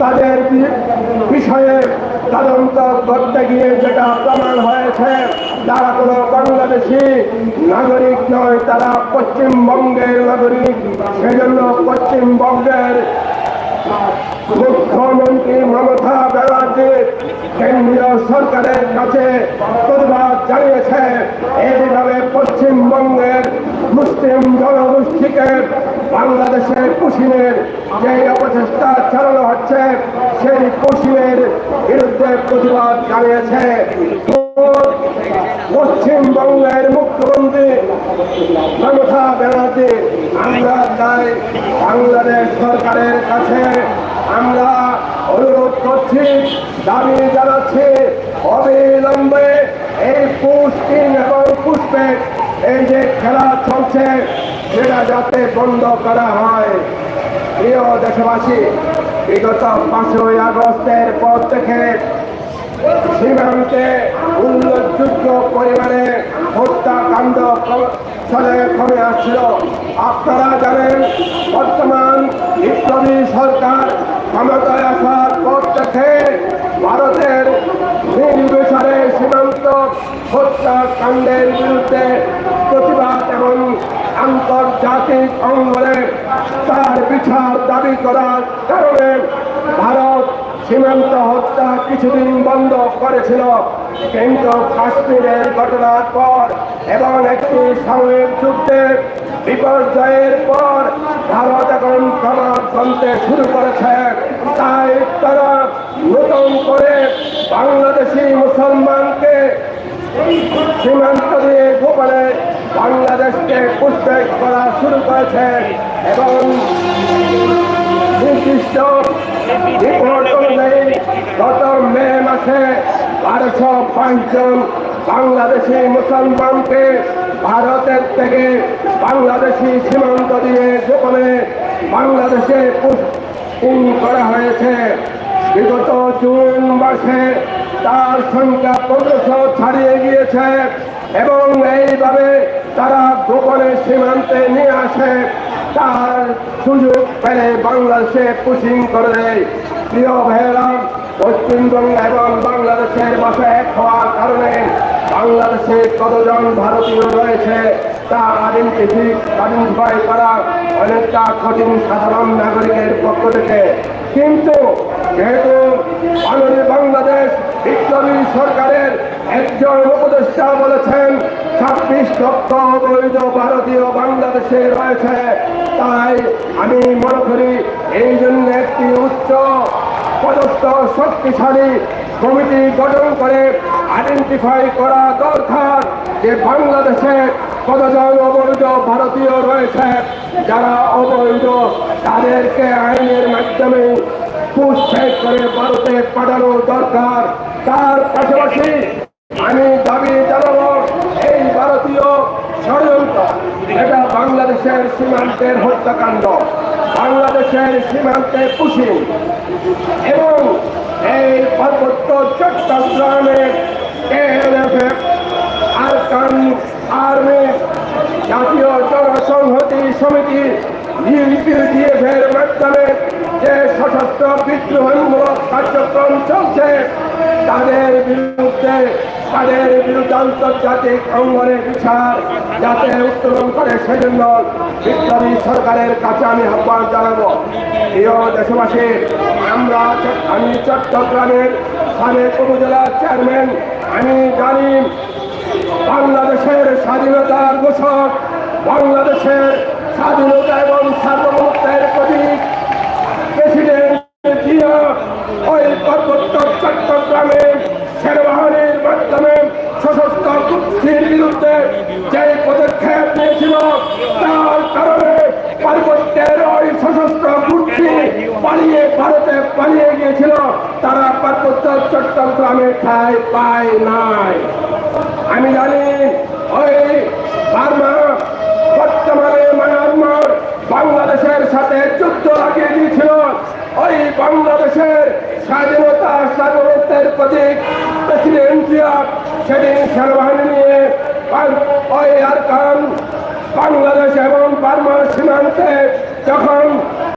তাদের বিষয়ে তদন্ত করতে গিয়ে যেটা প্রমাণ হয়েছে, তারা কোনো বাংলাদেশি নাগরিক নয়, তারা পশ্চিমবঙ্গের নাগরিক। সেজন্য পশ্চিমবঙ্গের মুখ্যমন্ত্রী মমতা ব্যানার্জি কেন্দ্রীয় সরকারের কাছে প্রতিবাদ জানিয়েছে এইভাবে পশ্চিমবঙ্গের মুসলিম জনগোষ্ঠীকে বাংলাদেশের কুশিনের যে অপচেষ্টা চালানো হচ্ছে, সেই কুশিনের বিরুদ্ধে প্রতিবাদ জানিয়েছে। পশ্চিমবঙ্গের মুখ্যমন্ত্রী মমতা ব্যানার্জি, আমরা তাই বাংলাদেশ সরকারের কাছে। আমরা অনুরোধ করছি, দাবি জানাচ্ছি অবিলম্বে এই পুষ্টিং এবং পুষ্পের এই যে খেলা চলছে সেটা যাতে বন্ধ করা হয়। প্রিয় দেশবাসী, বিগত পাঁচই আগস্টের পর থেকে সীমান্তে উল্লেখযোগ্য পরিমাণে হত্যাকাণ্ড চলে কমে আসছিল। আপনারা জানেন, বর্তমান বিপ্লবী সরকার ক্ষমতায় আসার পর থেকে ভারতের নির্বিচারে সীমান্ত হত্যাকাণ্ডের বিরুদ্ধে এবং আন্তর্জাতিক অঙ্গনে তার বিচার দাবি করার কারণে ভারত সীমান্ত হত্যা কিছুদিন বন্ধ করেছিল। কিন্তু কাশ্মীরের ঘটনার পর এবং একটি সাময়িক যুদ্ধে বিপর্যয়ের পর ভারত এখন প্রমাণ কমতে শুরু করেছে। তাই তারা নতুন করে বাংলাদেশি মুসলমানকে সীমান্ত দিয়ে গোপনে বাংলাদেশকে পুষ্পেক করা শুরু করেছে এবং নির্দিষ্ট রিপোর্ট অনুযায়ী গত মে মাসে বারোশো জন বাংলাদেশি মুসলমানকে ভারতের থেকে বাংলাদেশি সীমান্ত দিয়ে গোপনে বাংলাদেশে পুষ্টিং করা হয়েছে। বিগত জুন মাসে তার সংখ্যা পনেরোশো ছাড়িয়ে গিয়েছে এবং এইভাবে তারা গোপনে সীমান্তে নিয়ে আসে, তার সুযোগ পেলে বাংলাদেশে পুশিং করে দেয়। প্রিয় ভাইয়েরা, পশ্চিমবঙ্গ এবং বাংলাদেশের মাসে এক হওয়ার কারণে বাংলাদেশে কতজন ভারতীয় রয়েছে তা আইডেন্টিফি আইডেন্টিফাই করা অনেকটা কঠিন সাধারণ নাগরিকের পক্ষ থেকে। কিন্তু যেহেতু আমাদের বাংলাদেশ বিপ্লবী সরকারের একজন উপদেষ্টা বলেছেন, ছাব্বিশ লক্ষ অবৈধ ভারতীয় বাংলাদেশে রয়েছে। তাই আমি মনে করি এই জন্য একটি উচ্চ পদস্থ, শক্তিশালী কমিটি গঠন করে আইডেন্টিফাই করা দরকার যে বাংলাদেশে কতজন অবৈধ ভারতীয় রয়েছে, যারা অবৈধ তাদেরকে আইনের মাধ্যমে পুষ্পেক করে ভারতে পাঠানো দরকার। তার পাশাপাশি আমি দাবি জানাব, এই ভারতীয় ষড়যন্ত্র, এটা বাংলাদেশের সীমান্তের হত্যাকাণ্ড। বাংলাদেশের সীমান্তে পুষি এবং এই পার্বত্য চট্টগ্রামের আর্মি জাতীয় জনসংহতি সমিতি ইউপিডিএফ এর মাধ্যমে যে সশস্ত্র বিদ্রোহমূলক কার্যক্রম চলছে, তাদের বিরুদ্ধে তাদের বিরুদ্ধে আন্তর্জাতিক অঙ্গনে বিচার যাতে উত্তোলন করে, সেজন্য বিপ্লবী সরকারের কাছে আমি আহ্বান জানাব। প্রিয় দেশবাসী, আমরা আমি চট্টগ্রামের সাবেক উপজেলার চেয়ারম্যান, আমি জানি বাংলাদেশের স্বাধীনতার ঘোষক, বাংলাদেশের স্বাধীনতা এবং সার্বভৌমত্বের প্রতীক প্রেসিডেন্ট জিয়া ওই পার্বত্য চট্টগ্রামে সেনাবাহিনীর মাধ্যমে সশস্ত্র গোষ্ঠীর বিরুদ্ধে যে পদক্ষেপ নিয়েছিল, তার কারণে পার্বত্যের ওই সশস্ত্র গোষ্ঠী পালিয়ে ভারতে পালিয়ে গিয়েছিল। তারা পার্বত্য চট্টগ্রামে ঠাই পায় নাই। আমি জানি, ওই বার্মা বর্তমানে মায়ানমার বাংলাদেশের সাথে যুদ্ধ লাগিয়ে দিয়েছিল। ওই বাংলাদেশের স্বাধীনতা সার্বভৌমত্বের প্রতীক প্রেসিডেন্ট সেদিন সেনাবাহিনী নিয়ে বাংলাদেশ এবং বার্মা সীমান্তে যখন